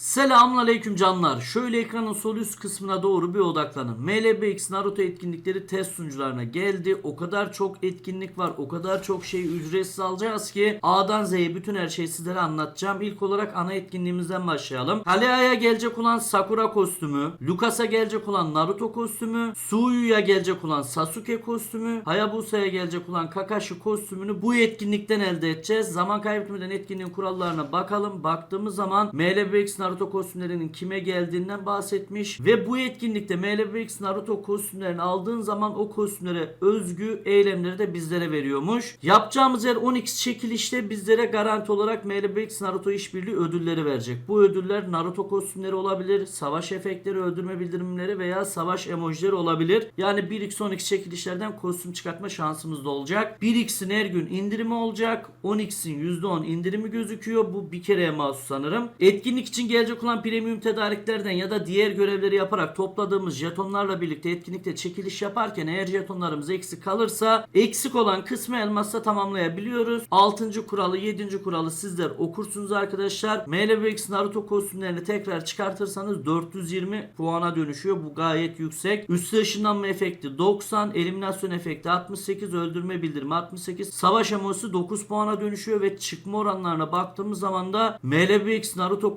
Selamünaleyküm canlar. Şöyle ekranın sol üst kısmına doğru bir odaklanın. MLBX Naruto etkinlikleri test sunucularına geldi. O kadar çok etkinlik var. O kadar çok şey ücretsiz alacağız ki A'dan Z'ye bütün her şeyi sizlere anlatacağım. İlk olarak ana etkinliğimizden başlayalım. Halea'ya gelecek olan Sakura kostümü, Lucas'a gelecek olan Naruto kostümü, Suyu'ya gelecek olan Sasuke kostümü, Hayabusa'ya gelecek olan Kakashi kostümünü bu etkinlikten elde edeceğiz. Zaman kaybetmeden etkinliğin kurallarına bakalım. Baktığımız zaman MLBX Naruto kostümlerinin kime geldiğinden bahsetmiş ve bu etkinlikte MLBX Naruto kostümlerini aldığın zaman o kostümlere özgü eylemleri de bizlere veriyormuş. Yapacağımız yer 10x çekilişte bizlere garanti olarak MLBX Naruto işbirliği ödülleri verecek. Bu ödüller Naruto kostümleri olabilir, savaş efektleri, öldürme bildirimleri veya savaş emojileri olabilir. Yani 1x 10x çekilişlerden kostüm çıkartma şansımız da olacak. 1x'in her gün indirimi olacak. 10x'in %10 indirimi gözüküyor. Bu bir kereye mahsus sanırım. Etkinlik için gelecek olan premium tedariklerden ya da diğer görevleri yaparak topladığımız jetonlarla birlikte etkinlikte çekiliş yaparken eğer jetonlarımız eksik kalırsa eksik olan kısmı elmasla tamamlayabiliyoruz. 6. kuralı 7. kuralı sizler okursunuz arkadaşlar. MLBX Naruto kostümlerini tekrar çıkartırsanız 420 puana dönüşüyor. Bu gayet yüksek. Üstü ışınlanma efekti 90, eliminasyon efekti 68, öldürme bildirimi 68, savaş emosu 9 puana dönüşüyor ve çıkma oranlarına baktığımız zaman da MLBX Naruto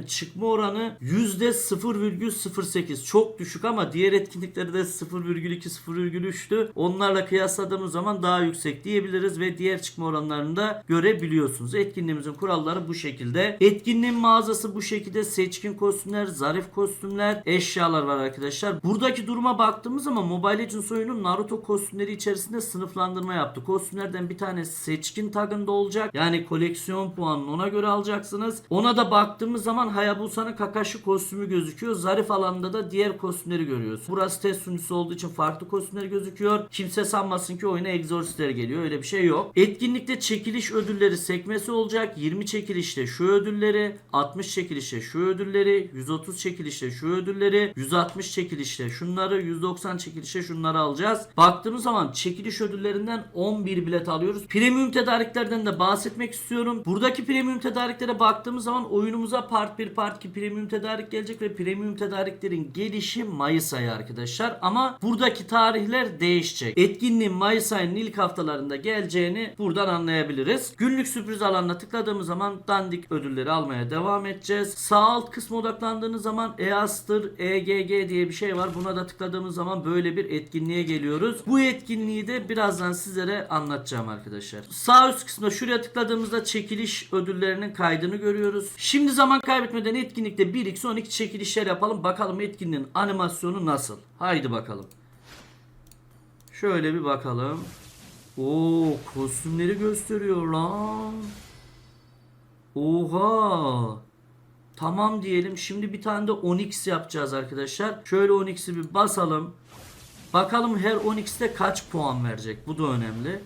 kostümlerinin çıkma oranı %0,08 çok düşük ama diğer etkinlikleri de 0,2 0,3'tü. Onlarla kıyasladığımız zaman daha yüksek diyebiliriz ve diğer çıkma oranlarını da görebiliyorsunuz. Etkinliğimizin kuralları bu şekilde. Etkinliğin mağazası bu şekilde seçkin kostümler, zarif kostümler, eşyalar var arkadaşlar. Buradaki duruma baktığımız zaman Mobile Legends oyunu Naruto kostümleri içerisinde sınıflandırma yaptı. Kostümlerden bir tane seçkin tagında olacak. Yani koleksiyon puanını ona göre alacaksınız. Ona da baktığımız zaman Hayabusa'nın Kakashi kostümü gözüküyor. Zarif alanda da diğer kostümleri görüyoruz. Burası test sunucusu olduğu için farklı kostümler gözüküyor. Kimse sanmasın ki oyuna egzorsistler geliyor. Öyle bir şey yok. Etkinlikte çekiliş ödülleri sekmesi olacak. 20 çekilişte şu ödülleri, 60 çekilişte şu ödülleri, 130 çekilişte şu ödülleri, 160 çekilişte şunları, 190 çekilişte şunları alacağız. Baktığımız zaman çekiliş ödüllerinden 11 bilet alıyoruz. Premium tedariklerden de bahsetmek istiyorum. Buradaki premium tedariklere baktığımız zaman oyunumuza part 1 part 2 premium tedarik gelecek ve premium tedariklerin gelişi Mayıs ayı arkadaşlar. Ama buradaki tarihler değişecek. Etkinliğin Mayıs ayının ilk haftalarında geleceğini buradan anlayabiliriz. Günlük sürpriz alanına tıkladığımız zaman dandik ödülleri almaya devam edeceğiz. Sağ alt kısma odaklandığınız zaman EAS'tır, EGG diye bir şey var. Buna da tıkladığımız zaman böyle bir etkinliğe geliyoruz. Bu etkinliği de birazdan sizlere anlatacağım arkadaşlar. Sağ üst kısmda şuraya tıkladığımızda çekiliş ödüllerinin kaydını görüyoruz. Şimdi zaman kaybetmeden etkinlikte 1x 12 çekilişler yapalım. Bakalım etkinliğin animasyonu nasıl? Haydi bakalım. Şöyle bir bakalım. Oo kostümleri gösteriyor lan. Oha. Tamam diyelim. Şimdi bir tane de 10x yapacağız arkadaşlar. Şöyle 10x'i bir basalım. Bakalım her 10x'te kaç puan verecek. Bu da önemli.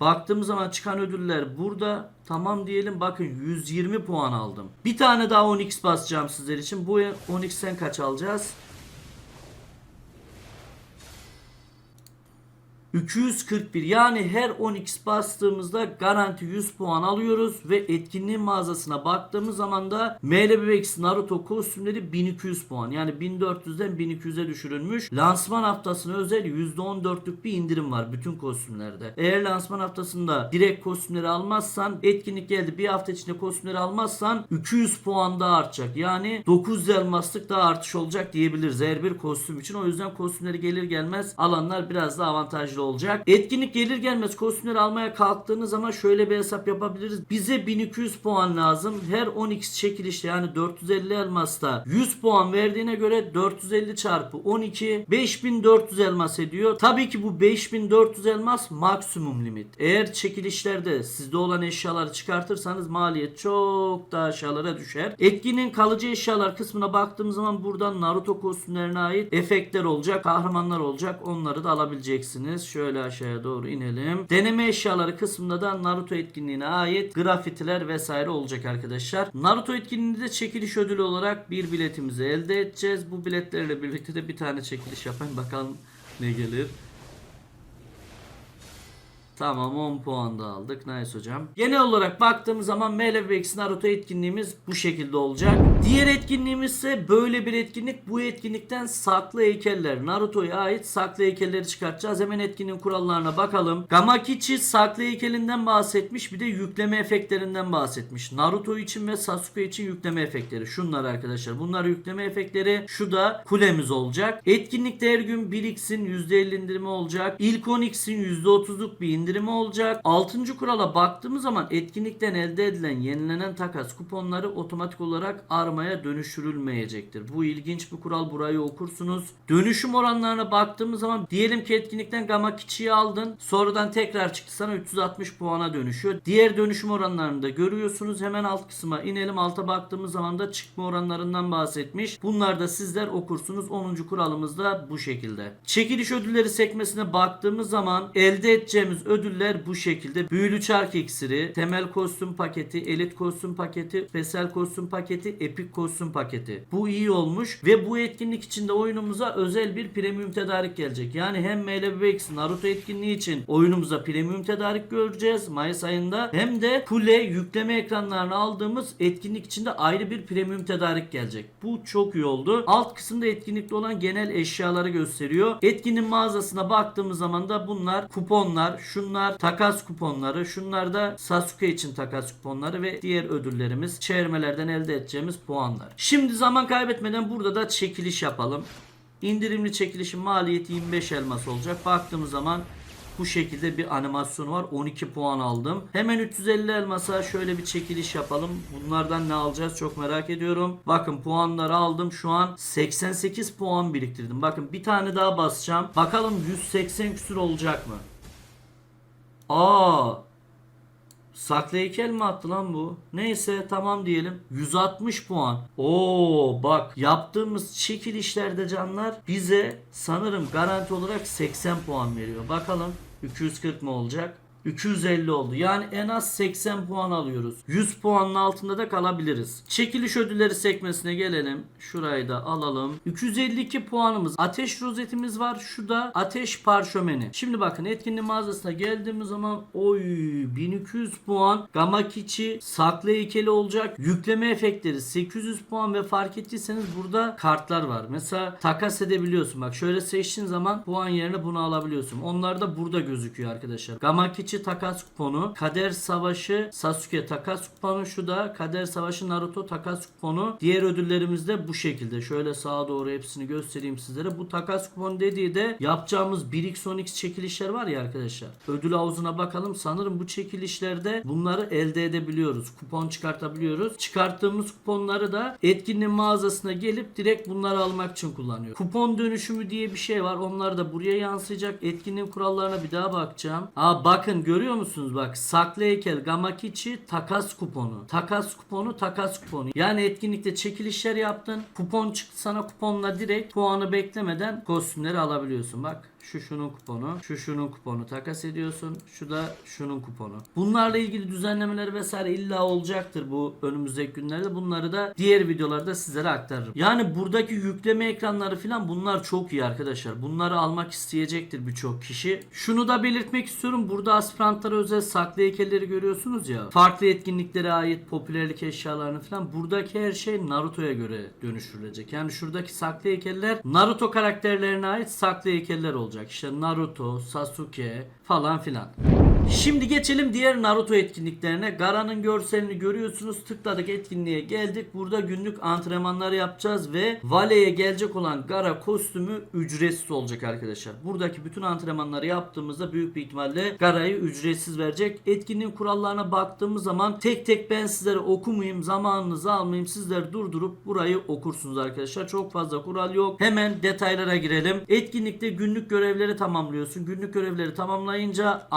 Baktığımız zaman çıkan ödüller burada. Tamam diyelim bakın 120 puan aldım. Bir tane daha 10x basacağım sizler için. Bu 10x'ten kaç alacağız? 241 yani her 10x bastığımızda garanti 100 puan alıyoruz ve etkinliğin mağazasına baktığımız zaman da MLBX Naruto kostümleri 1200 puan yani 1400'den 1200'e düşürülmüş. Lansman haftasına özel %14'lük bir indirim var bütün kostümlerde. Eğer lansman haftasında direkt kostümleri almazsan etkinlik geldi bir hafta içinde kostümleri almazsan 200 puan daha artacak. Yani 900 elmaslık daha artış olacak diyebiliriz her bir kostüm için. O yüzden kostümleri gelir gelmez alanlar biraz daha avantajlı olacak. Etkinlik gelir gelmez kostümleri almaya kalktığınız zaman şöyle bir hesap yapabiliriz. Bize 1200 puan lazım. Her 10x çekilişte yani 450 elmasta 100 puan verdiğine göre 450 çarpı 12 5400 elmas ediyor. Tabii ki bu 5400 elmas maksimum limit. Eğer çekilişlerde sizde olan eşyaları çıkartırsanız maliyet çok daha aşağılara düşer. Etkinin kalıcı eşyalar kısmına baktığımız zaman buradan Naruto kostümlerine ait efektler olacak, kahramanlar olacak. Onları da alabileceksiniz. Şöyle aşağıya doğru inelim. Deneme eşyaları kısmında da Naruto etkinliğine ait grafitiler vesaire olacak arkadaşlar. Naruto etkinliğinde de çekiliş ödülü olarak bir biletimizi elde edeceğiz. Bu biletlerle birlikte de bir tane çekiliş yapayım. Bakalım ne gelir. Tamam 10 puan da aldık. Nice hocam. Genel olarak baktığımız zaman MLBX Naruto etkinliğimiz bu şekilde olacak. Diğer etkinliğimiz ise böyle bir etkinlik. Bu etkinlikten saklı heykeller. Naruto'ya ait saklı heykelleri çıkartacağız. Hemen etkinliğin kurallarına bakalım. Gamakichi saklı heykelinden bahsetmiş. Bir de yükleme efektlerinden bahsetmiş. Naruto için ve Sasuke için yükleme efektleri. Şunlar arkadaşlar. Bunlar yükleme efektleri. Şu da kulemiz olacak. Etkinlikte her gün 1x'in %50 indirimi olacak. İlk 10x'in %30'luk bir indirimi olacak. 6. kurala baktığımız zaman etkinlikten elde edilen yenilenen takas kuponları otomatik olarak armaya dönüştürülmeyecektir. Bu ilginç bir kural. Burayı okursunuz. Dönüşüm oranlarına baktığımız zaman diyelim ki etkinlikten Gamakichi'yi aldın. Sonradan tekrar çıktı sana 360 puana dönüşüyor. Diğer dönüşüm oranlarını da görüyorsunuz. Hemen alt kısma inelim. Alta baktığımız zaman da çıkma oranlarından bahsetmiş. Bunlar da sizler okursunuz. 10. kuralımız da bu şekilde. Çekiliş ödülleri sekmesine baktığımız zaman elde edeceğimiz ödüller bu şekilde. Büyülü çark iksiri, temel kostüm paketi, elit kostüm paketi, spesel kostüm paketi, epik kostüm paketi. Bu iyi olmuş ve bu etkinlik içinde oyunumuza özel bir premium tedarik gelecek. Yani hem MLBX Naruto etkinliği için oyunumuza premium tedarik göreceğiz Mayıs ayında hem de kule yükleme ekranlarını aldığımız etkinlik içinde ayrı bir premium tedarik gelecek. Bu çok iyi oldu. Alt kısımda etkinlikte olan genel eşyaları gösteriyor. Etkinin mağazasına baktığımız zaman da bunlar kuponlar, şunlar takas kuponları, şunlar da Sasuke için takas kuponları ve diğer ödüllerimiz, çevirmelerden elde edeceğimiz puanlar. Şimdi zaman kaybetmeden burada da çekiliş yapalım. İndirimli çekilişin maliyeti 25 elmas olacak. Baktığımız zaman bu şekilde bir animasyonu var. 12 puan aldım. Hemen 350 elmasa şöyle bir çekiliş yapalım. Bunlardan ne alacağız çok merak ediyorum. Bakın puanları aldım. Şu an 88 puan biriktirdim. Bakın bir tane daha basacağım. Bakalım 180 küsür olacak mı? Aa Saklı heykel mi attı lan bu? Neyse tamam diyelim. 160 puan. Oo bak yaptığımız çekilişlerde canlar bize sanırım garanti olarak 80 puan veriyor. Bakalım 240 mı olacak? 250 oldu. Yani en az 80 puan alıyoruz. 100 puanın altında da kalabiliriz. Çekiliş ödülleri sekmesine gelelim. Şurayı da alalım. 252 puanımız. Ateş rozetimiz var. Şu da ateş parşömeni. Şimdi bakın etkinlik mağazasına geldiğimiz zaman oy 1200 puan. Gamakichi saklı heykeli olacak. Yükleme efektleri 800 puan ve fark ettiyseniz burada kartlar var. Mesela takas edebiliyorsun. Bak şöyle seçtiğin zaman puan yerine bunu alabiliyorsun. Onlar da burada gözüküyor arkadaşlar. Gamakichi takas kuponu, Kader Savaşı Sasuke takas kuponu, şu da Kader Savaşı Naruto takas kuponu. Diğer ödüllerimiz de bu şekilde. Şöyle sağa doğru hepsini göstereyim sizlere. Bu takas kuponu dediği de yapacağımız 1x 10x çekilişler var ya arkadaşlar. Ödül havuzuna bakalım. Sanırım bu çekilişlerde bunları elde edebiliyoruz. Kupon çıkartabiliyoruz. Çıkarttığımız kuponları da etkinliğin mağazasına gelip direkt bunları almak için kullanıyor. Kupon dönüşümü diye bir şey var. Onlar da buraya yansıyacak. Etkinliğin kurallarına bir daha bakacağım. Aa bakın görüyor musunuz bak saklı heykel Gamakichi takas kuponu. Takas kuponu takas kuponu. Yani etkinlikte çekilişler yaptın. Kupon çıktı sana kuponla direkt puanı beklemeden kostümleri alabiliyorsun. Bak şu şunun kuponu, şu şunun kuponu takas ediyorsun. Şu da şunun kuponu. Bunlarla ilgili düzenlemeler vesaire illa olacaktır bu önümüzdeki günlerde. Bunları da diğer videolarda sizlere aktarırım. Yani buradaki yükleme ekranları falan bunlar çok iyi arkadaşlar. Bunları almak isteyecektir birçok kişi. Şunu da belirtmek istiyorum. Burada aspirantlara özel saklı heykelleri görüyorsunuz ya. Farklı etkinliklere ait popülerlik eşyalarını falan. Buradaki her şey Naruto'ya göre dönüştürülecek. Yani şuradaki saklı heykeller Naruto karakterlerine ait saklı heykeller olacak. İşte Naruto, Sasuke falan filan. Şimdi geçelim diğer Naruto etkinliklerine. Gara'nın görselini görüyorsunuz. Tıkladık etkinliğe geldik. Burada günlük antrenmanlar yapacağız ve Vale'ye gelecek olan Gara kostümü ücretsiz olacak arkadaşlar. Buradaki bütün antrenmanları yaptığımızda büyük bir ihtimalle Gara'yı ücretsiz verecek. Etkinliğin kurallarına baktığımız zaman tek tek ben sizlere okumayayım, zamanınızı almayayım. Sizler durdurup burayı okursunuz arkadaşlar. Çok fazla kural yok. Hemen detaylara girelim. Etkinlikte günlük görevleri tamamlıyorsun. Günlük görevleri tamamlayınca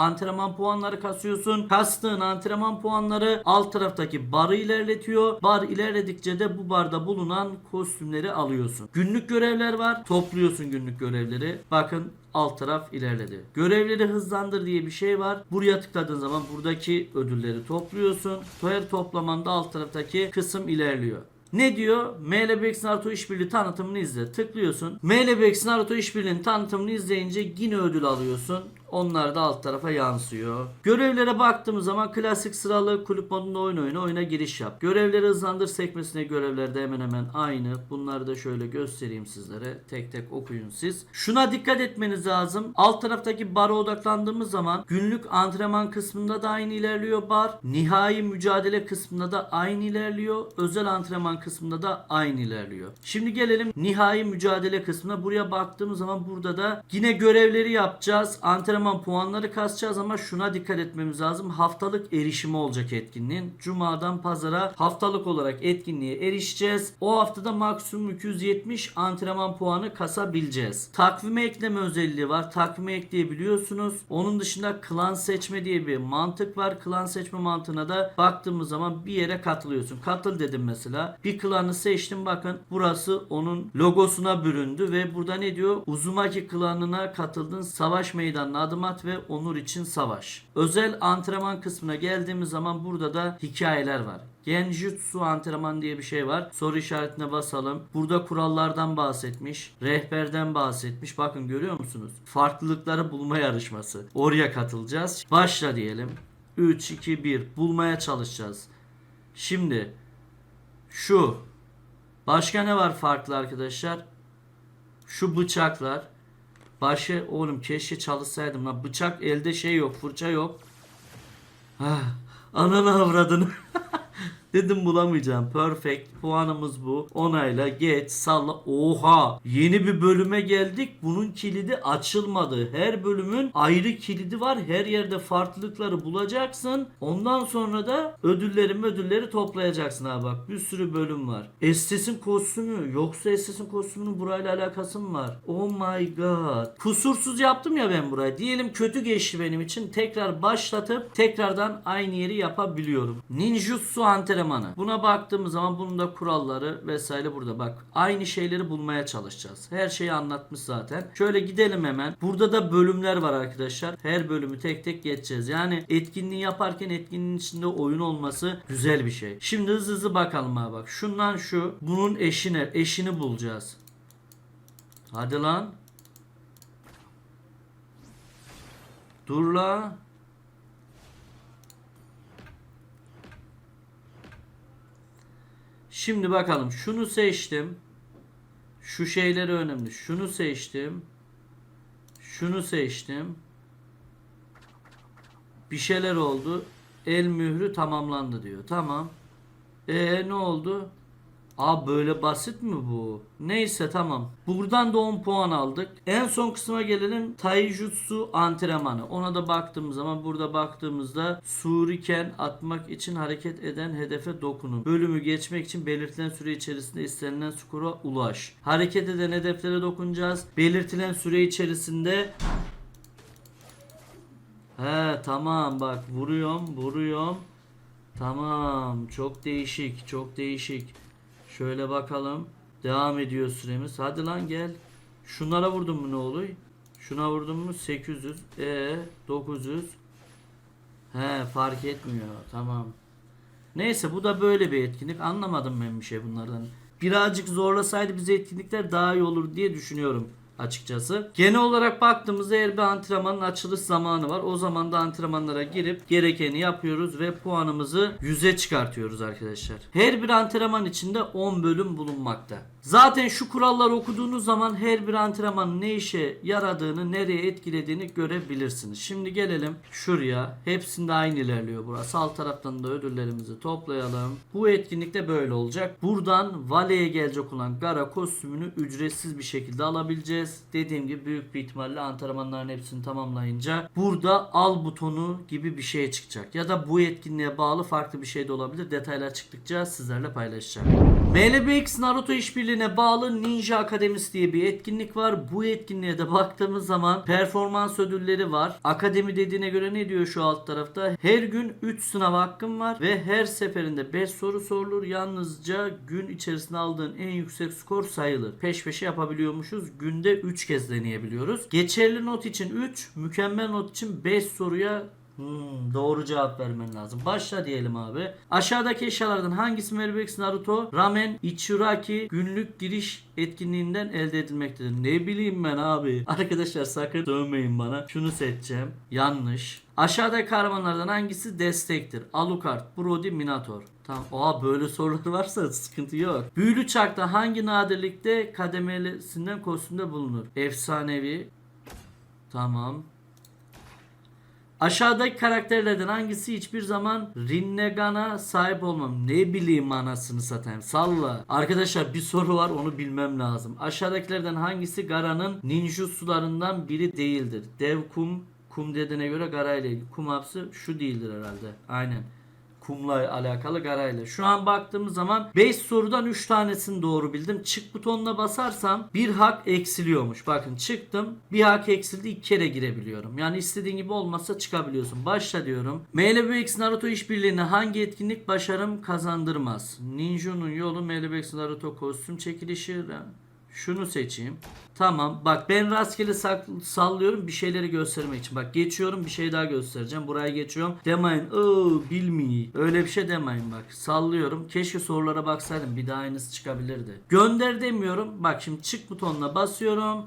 puanları kasıyorsun. Kastığın antrenman puanları alt taraftaki barı ilerletiyor. Bar ilerledikçe de bu barda bulunan kostümleri alıyorsun. Günlük görevler var. Topluyorsun günlük görevleri. Bakın alt taraf ilerledi. Görevleri hızlandır diye bir şey var. Buraya tıkladığın zaman buradaki ödülleri topluyorsun. Her toplamanda alt taraftaki kısım ilerliyor. Ne diyor? MLBX Naruto işbirliği tanıtımını izle. Tıklıyorsun. MLBX Naruto işbirliğinin tanıtımını izleyince yine ödül alıyorsun. Onlar da alt tarafa yansıyor. Görevlere baktığımız zaman klasik sıralı kulüp modunda oyun oyna oyuna giriş yap. Görevleri hızlandır sekmesine görevlerde hemen hemen aynı. Bunları da şöyle göstereyim sizlere. Tek tek okuyun siz. Şuna dikkat etmeniz lazım. Alt taraftaki bara odaklandığımız zaman günlük antrenman kısmında da aynı ilerliyor bar. Nihai mücadele kısmında da aynı ilerliyor. Özel antrenman kısmında da aynı ilerliyor. Şimdi gelelim nihai mücadele kısmına. Buraya baktığımız zaman burada da yine görevleri yapacağız. Antrenman puanları kasacağız ama şuna dikkat etmemiz lazım. Haftalık erişimi olacak etkinliğin. Cumadan pazara haftalık olarak etkinliğe erişeceğiz. O haftada maksimum 270 antrenman puanı kasabileceğiz. Takvime ekleme özelliği var. Takvime ekleyebiliyorsunuz. Onun dışında klan seçme diye bir mantık var. Klan seçme mantığına da baktığımız zaman bir yere katılıyorsun. Katıl dedim mesela. Bir klanı seçtim bakın. Burası onun logosuna büründü ve burada ne diyor? Uzumaki klanına katıldın. Savaş meydanına adım at ve onur için savaş. Özel antrenman kısmına geldiğimiz zaman burada da hikayeler var. Genjutsu antrenman diye bir şey var. Soru işaretine basalım. Burada kurallardan bahsetmiş. Rehberden bahsetmiş. Bakın görüyor musunuz? Farklılıkları bulma yarışması. Oraya katılacağız. Başla diyelim. 3, 2, 1. Bulmaya çalışacağız. Şimdi şu. Başka ne var farklı arkadaşlar? Şu bıçaklar. Başka oğlum keşke çalışsaydım lan. Bıçak elde şey yok, fırça yok. Ah, ananı avradını. Dedim bulamayacağım. Perfect. Puanımız bu. Onayla geç salla. Oha. Yeni bir bölüme geldik. Bunun kilidi açılmadı. Her bölümün ayrı kilidi var. Her yerde farklılıkları bulacaksın. Ondan sonra da ödülleri ödülleri toplayacaksın abi bak. Bir sürü bölüm var. Estes'in kostümü. Yoksa Estes'in kostümünün burayla alakası mı var? Oh my god. Kusursuz yaptım ya ben burayı. Diyelim kötü geçti benim için. Tekrar başlatıp tekrardan aynı yeri yapabiliyorum. Ninjutsu antrenmanı. Buna baktığımız zaman bunun da kuralları vesaire burada bak. Aynı şeyleri bulmaya çalışacağız. Her şeyi anlatmış zaten. Şöyle gidelim hemen. Burada da bölümler var arkadaşlar. Her bölümü tek tek geçeceğiz. Yani etkinliği yaparken etkinliğin içinde oyun olması güzel bir şey. Şimdi hızlı hızlı bakalım abi bak. Şundan şu. Bunun eşine, eşini bulacağız. Hadi lan. Dur la. Şimdi bakalım. Şunu seçtim. Şu şeyleri önemli. Şunu seçtim. Şunu seçtim. Bir şeyler oldu. El mührü tamamlandı diyor. Tamam. E ne oldu? Aa böyle basit mi bu? Neyse tamam. Buradan da 10 puan aldık. En son kısma gelelim. Taijutsu antrenmanı. Ona da baktığımız zaman burada baktığımızda suriken atmak için hareket eden hedefe dokunun. Bölümü geçmek için belirtilen süre içerisinde istenilen skora ulaş. Hareket eden hedeflere dokunacağız. Belirtilen süre içerisinde He tamam bak vuruyorum vuruyorum. Tamam çok değişik çok değişik. Şöyle bakalım. Devam ediyor süremiz. Hadi lan gel. Şunlara vurdum mu ne oluyor? Şuna vurdum mu 800. E 900. He fark etmiyor. Tamam. Neyse bu da böyle bir etkinlik. Anlamadım ben bir şey bunlardan. Birazcık zorlasaydı bize etkinlikler daha iyi olur diye düşünüyorum açıkçası. Genel olarak baktığımızda eğer bir antrenmanın açılış zamanı var. O zaman da antrenmanlara girip gerekeni yapıyoruz ve puanımızı 100'e çıkartıyoruz arkadaşlar. Her bir antrenman içinde 10 bölüm bulunmakta. Zaten şu kuralları okuduğunuz zaman her bir antrenmanın ne işe yaradığını, nereye etkilediğini görebilirsiniz. Şimdi gelelim şuraya. Hepsinde aynı ilerliyor burası. Alt taraftan da ödüllerimizi toplayalım. Bu etkinlikte böyle olacak. Buradan Vale'ye gelecek olan Gara kostümünü ücretsiz bir şekilde alabileceğiz. Dediğim gibi büyük bir ihtimalle antrenmanların hepsini tamamlayınca burada al butonu gibi bir şey çıkacak. Ya da bu etkinliğe bağlı farklı bir şey de olabilir. Detaylar çıktıkça sizlerle paylaşacağım. MLBX Naruto işbirliğine bağlı Ninja Akademisi diye bir etkinlik var. Bu etkinliğe de baktığımız zaman performans ödülleri var. Akademi dediğine göre ne diyor şu alt tarafta? Her gün 3 sınav hakkın var ve her seferinde 5 soru sorulur. Yalnızca gün içerisinde aldığın en yüksek skor sayılır. Peş peşe yapabiliyormuşuz. Günde 3 kez deneyebiliyoruz. Geçerli not için 3, mükemmel not için 5 soruya Hmm, doğru cevap vermen lazım. Başla diyelim abi. Aşağıdaki eşyalardan hangisi Melbex Naruto Ramen Ichiraki günlük giriş etkinliğinden elde edilmektedir? Ne bileyim ben abi. Arkadaşlar sakın dövmeyin bana. Şunu seçeceğim. Yanlış. Aşağıdaki kahramanlardan hangisi destektir? Alucard, Brody, Minator. Tamam. Aa böyle sorular varsa sıkıntı yok. Büyülü çarkta hangi nadirlikte kademelisinden kostümde bulunur? Efsanevi. Tamam. Aşağıdaki karakterlerden hangisi hiçbir zaman Rinnegan'a sahip olmam? Ne bileyim anasını satayım. Salla. Arkadaşlar bir soru var onu bilmem lazım. Aşağıdakilerden hangisi Gara'nın ninjutsularından biri değildir? Dev kum, dediğine göre Gara ile ilgili. Kum hapsi şu değildir herhalde. Aynen kumla alakalı garayla. Şu an baktığımız zaman 5 sorudan 3 tanesini doğru bildim. Çık butonuna basarsam bir hak eksiliyormuş. Bakın çıktım. Bir hak eksildi. iki kere girebiliyorum. Yani istediğin gibi olmazsa çıkabiliyorsun. Başla diyorum. MLBX Naruto işbirliğine hangi etkinlik başarım kazandırmaz? Ninja'nın yolu MLBX Naruto kostüm çekilişi. Şunu seçeyim. Tamam. Bak ben rastgele sallıyorum bir şeyleri göstermek için. Bak geçiyorum bir şey daha göstereceğim. Buraya geçiyorum. Demeyin. Oo bilmeyi. Öyle bir şey demeyin bak. Sallıyorum. Keşke sorulara baksaydım. Bir daha aynısı çıkabilirdi. Gönder demiyorum. Bak şimdi çık butonuna basıyorum.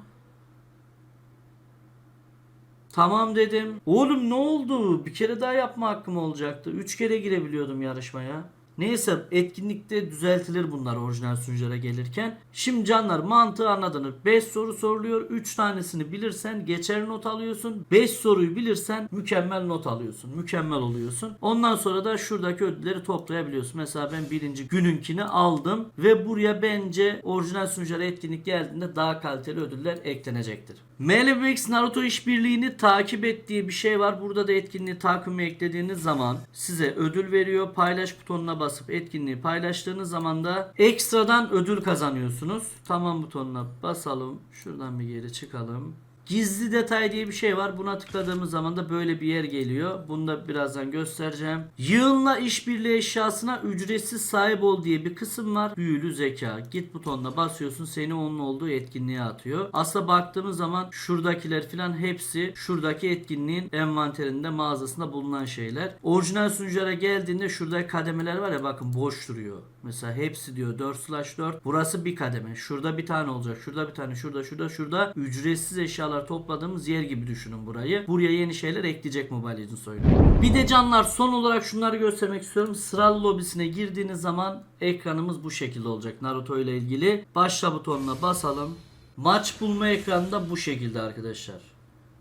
Tamam dedim. Oğlum ne oldu? Bir kere daha yapma hakkım olacaktı. Üç kere girebiliyordum yarışmaya. Neyse etkinlikte düzeltilir bunlar orijinal sunuculara gelirken. Şimdi canlar mantığı anladınız. 5 soru soruluyor. 3 tanesini bilirsen geçer not alıyorsun. 5 soruyu bilirsen mükemmel not alıyorsun. Mükemmel oluyorsun. Ondan sonra da şuradaki ödülleri toplayabiliyorsun. Mesela ben birinci gününkini aldım ve buraya bence orijinal sunuculara etkinlik geldiğinde daha kaliteli ödüller eklenecektir. MLBX Naruto işbirliğini takip ettiği bir şey var. Burada da etkinliği takvime eklediğiniz zaman size ödül veriyor. Paylaş butonuna basıp etkinliği paylaştığınız zaman da ekstradan ödül kazanıyorsunuz. Tamam butonuna basalım. Şuradan bir geri çıkalım. Gizli detay diye bir şey var. Buna tıkladığımız zaman da böyle bir yer geliyor. Bunu da birazdan göstereceğim. Yığınla işbirliği eşyasına ücretsiz sahip ol diye bir kısım var. Büyülü zeka. Git butonuna basıyorsun. Seni onun olduğu etkinliğe atıyor. Aslında baktığımız zaman şuradakiler filan hepsi şuradaki etkinliğin envanterinde mağazasında bulunan şeyler. Orijinal sunuculara geldiğinde şurada kademeler var ya bakın boş duruyor. Mesela hepsi diyor 4 slash 4. Burası bir kademe. Şurada bir tane olacak. Şurada bir tane. Şurada şurada şurada. Ücretsiz eşyalar topladığımız yer gibi düşünün burayı. Buraya yeni şeyler ekleyecek Mobile Legends oyunu. Bir de canlar son olarak şunları göstermek istiyorum. Sıralı lobisine girdiğiniz zaman ekranımız bu şekilde olacak. Naruto ile ilgili. Başla butonuna basalım. Maç bulma ekranı da bu şekilde arkadaşlar.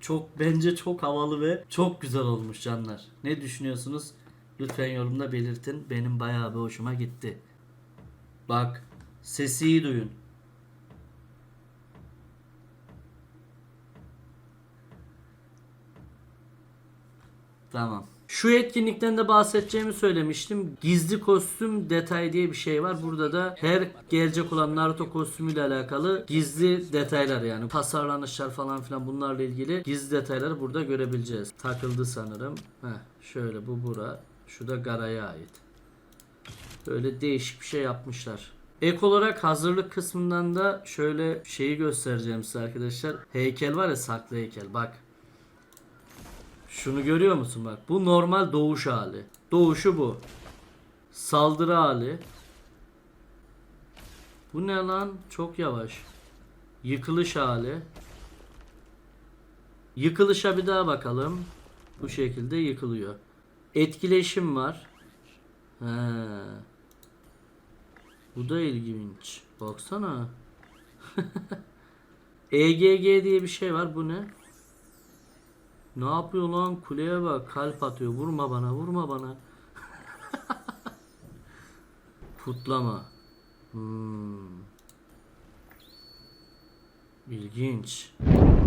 Çok bence çok havalı ve çok güzel olmuş canlar. Ne düşünüyorsunuz? Lütfen yorumda belirtin. Benim bayağı bir hoşuma gitti. Bak sesi iyi duyun. Tamam. Şu etkinlikten de bahsedeceğimi söylemiştim. Gizli kostüm detay diye bir şey var. Burada da her gelecek olan Naruto kostümüyle alakalı gizli detaylar yani tasarlanışlar falan filan bunlarla ilgili gizli detayları burada görebileceğiz. Takıldı sanırım. Heh, şöyle bu bura. Şu da Gara'ya ait. Böyle değişik bir şey yapmışlar. Ek olarak hazırlık kısmından da şöyle şeyi göstereceğim size arkadaşlar. Heykel var ya saklı heykel bak. Şunu görüyor musun bak. Bu normal doğuş hali. Doğuşu bu. Saldırı hali. Bu ne lan? Çok yavaş. Yıkılış hali. Yıkılışa bir daha bakalım. Bu şekilde yıkılıyor. Etkileşim var. He. Bu da ilginç. Baksana. EGG diye bir şey var. Bu ne? Ne yapıyor lan? Kuleye bak. Kalp atıyor. Vurma bana. Vurma bana. Kutlama. Hmm. İlginç.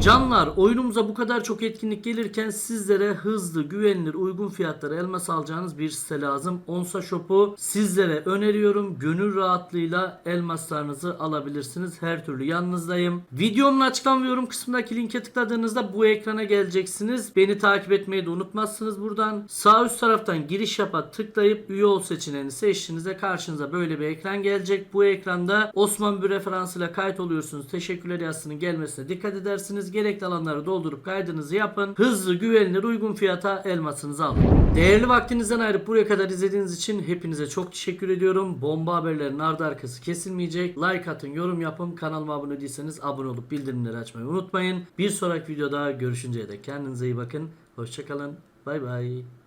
Canlar oyunumuza bu kadar çok etkinlik gelirken sizlere hızlı, güvenilir, uygun fiyatlara elmas alacağınız bir site lazım. Onsa Shop'u sizlere öneriyorum. Gönül rahatlığıyla elmaslarınızı alabilirsiniz. Her türlü yanınızdayım. Videomun açıklama yorum kısmındaki linke tıkladığınızda bu ekrana geleceksiniz. Beni takip etmeyi de unutmazsınız buradan. Sağ üst taraftan giriş yapa tıklayıp üye ol seçeneğini seçtiğinizde karşınıza böyle bir ekran gelecek. Bu ekranda Osman bir referansıyla kayıt oluyorsunuz. Teşekkürler yazısının gelmesine dikkat edersiniz. Girersiniz. Gerekli alanları doldurup kaydınızı yapın. Hızlı, güvenilir, uygun fiyata elmasınızı alın. Değerli vaktinizden ayırıp buraya kadar izlediğiniz için hepinize çok teşekkür ediyorum. Bomba haberlerin ardı arkası kesilmeyecek. Like atın, yorum yapın. Kanalıma abone değilseniz abone olup bildirimleri açmayı unutmayın. Bir sonraki videoda görüşünceye dek kendinize iyi bakın. Hoşçakalın. Bay bay.